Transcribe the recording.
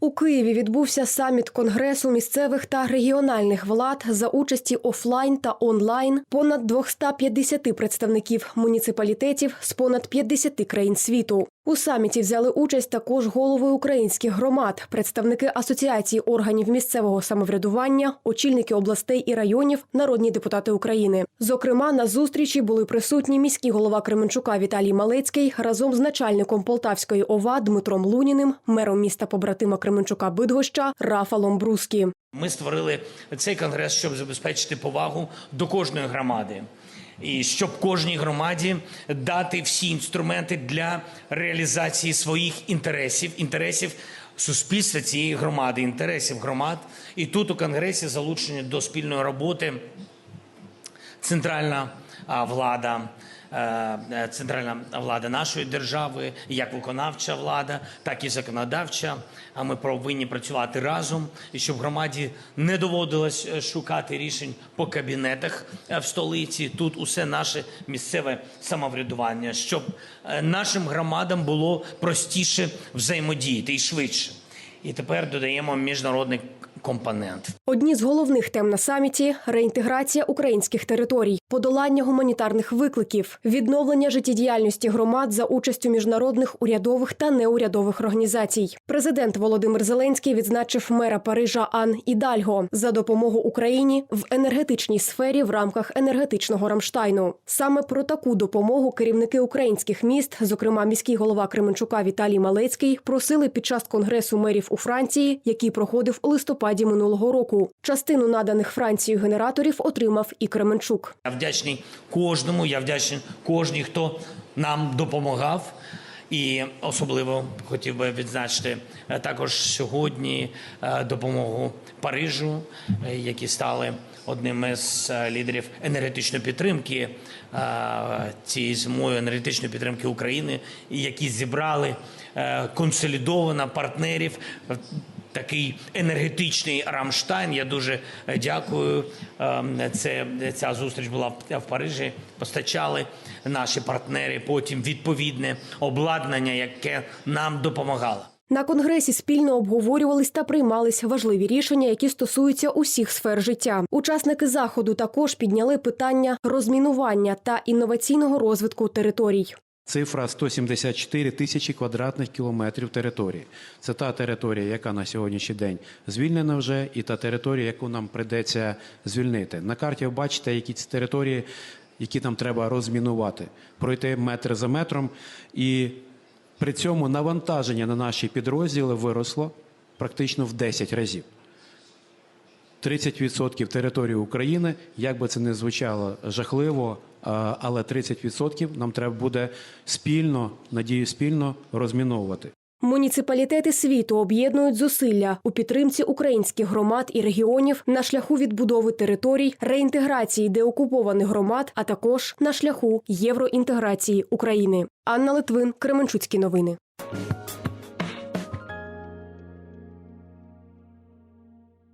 У Києві відбувся саміт конгресу місцевих та регіональних влад за участі офлайн та онлайн понад 250 представників муніципалітетів з понад 50 країн світу. У саміті взяли участь також голови українських громад, представники асоціації органів місцевого самоврядування, очільники областей і районів, народні депутати України. Зокрема, на зустрічі були присутні міський голова Кременчука Віталій Малецький разом з начальником Полтавської ОВА Дмитром Луніним, мером міста побратима Кременчука Бидгоща Рафалом Брускі. Ми створили цей конгрес, щоб забезпечити повагу до кожної громади. І щоб кожній громаді дати всі інструменти для реалізації своїх інтересів, інтересів суспільства цієї громади, інтересів громад. І тут у конгресі залучені до спільної роботи центральна влада, е, е, центральна влада нашої держави, як виконавча влада, так і законодавча. А ми повинні працювати разом, і щоб громаді не доводилось е, шукати рішень по кабінетах в столиці. Тут усе наше місцеве самоврядування, щоб нашим громадам було простіше взаємодіяти і швидше. І тепер додаємо міжнародний компонент. Одні з головних тем на саміті реінтеграція українських територій, подолання гуманітарних викликів, відновлення життєдіяльності громад за участю міжнародних урядових та неурядових організацій. Президент Володимир Зеленський відзначив мера Парижа Ан Ідальго за допомогу Україні в енергетичній сфері в рамках енергетичного Рамштайну. Саме про таку допомогу керівники українських міст, зокрема міський голова Кременчука Віталій Малецький, просили під час конгресу мерів у Франції, який проходив у листопаді минулого року. Частину наданих Францією генераторів отримав і Кременчук. Я вдячний кожному. Я вдячний кожній, хто нам допомагав. І особливо хотів би відзначити е, також сьогодні е, допомогу Парижу, е, які стали одним із е, лідерів енергетичної підтримки цією зимою енергетичної підтримки України, які зібрали консолідовано партнерів такий енергетичний Рамштайн. Я дуже е, дякую. Ем, Це ця зустріч була в- Парижі. Постачали наші партнери потім відповідне обладнання, яке нам допомагало. На конгресі спільно обговорювались та приймались важливі рішення, які стосуються усіх сфер життя. Учасники заходу також підняли питання розмінування та інноваційного розвитку територій. Цифра 174 тисячі квадратних кілометрів території. Це та територія, яка на сьогоднішній день звільнена вже, і та територія, яку нам прийдеться звільнити. На карті ви бачите, які ці території, які нам треба розмінувати, пройти метр за метром. І при цьому навантаження на наші підрозділи виросло практично в 10 разів. 30% території України, як би це не звучало жахливо, але 30% нам треба буде спільно, надію, спільно розміновувати. Муніципалітети світу об'єднують зусилля у підтримці українських громад і регіонів на шляху відбудови територій, реінтеграції деокупованих громад, а також на шляху євроінтеграції України. Анна Литвин, Кременчуцькі новини.